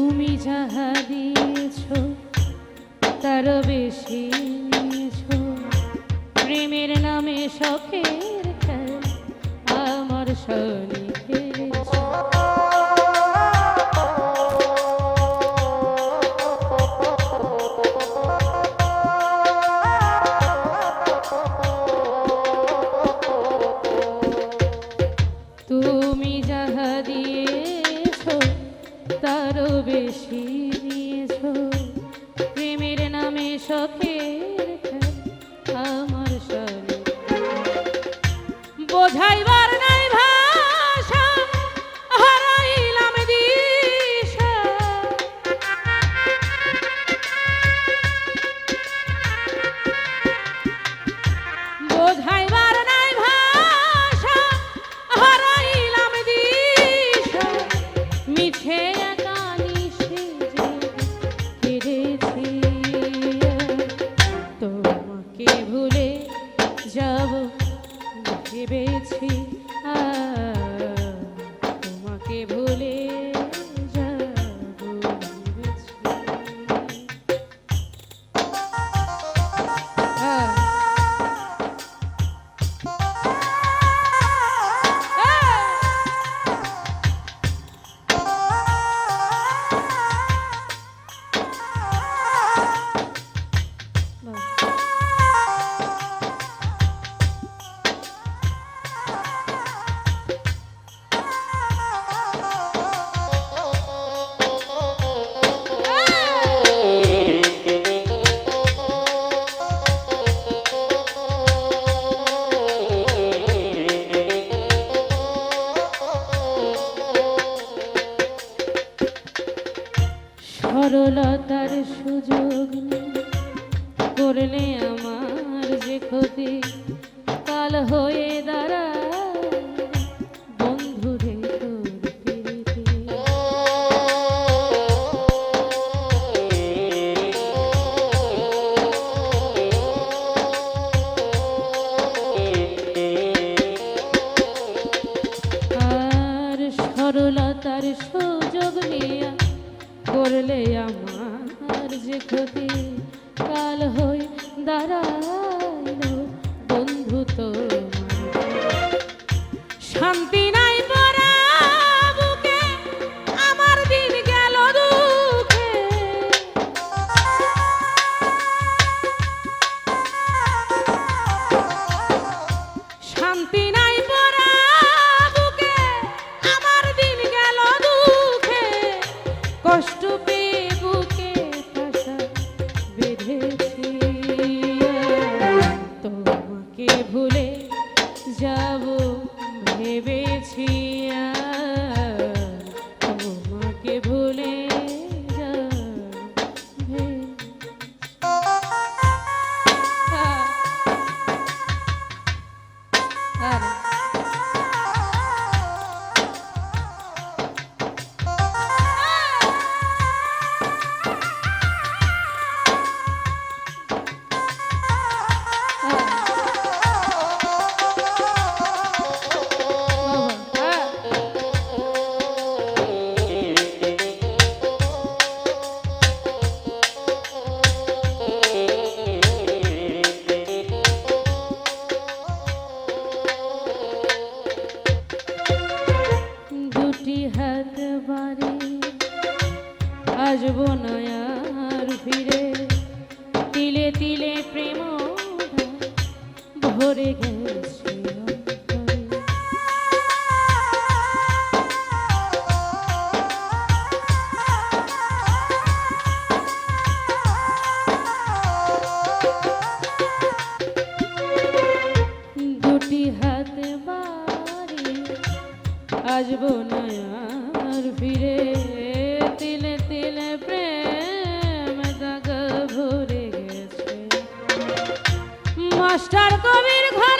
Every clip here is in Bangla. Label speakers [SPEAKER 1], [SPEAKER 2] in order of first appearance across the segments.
[SPEAKER 1] তুমি যাহা দিয়েছ তার বেশি প্রেমের নামে শখের আমার শনি তুমি যাহা দিয়েছ তারও বেশি নিয়েছ। প্রেমের নামে শখের সরলতার সুযোগ করলে আমার যে ক্ষতি কাল হয়ে দাঁড়ায় বন্ধুরে। আর সরলতার সুযোগ নিয়া করলে আমার যে ক্ষতি কাল হই দাঁড়াইল বন্ধু তো শান্তি নাই দুটি হাত বাড়ি। আসব নয়ার ফিরে। তিলে তিলে প্রেম ভরে গেছে তিলে তিলে গেছে। মাস্টার কবির ঘরা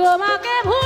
[SPEAKER 1] তোমাকে ভুলে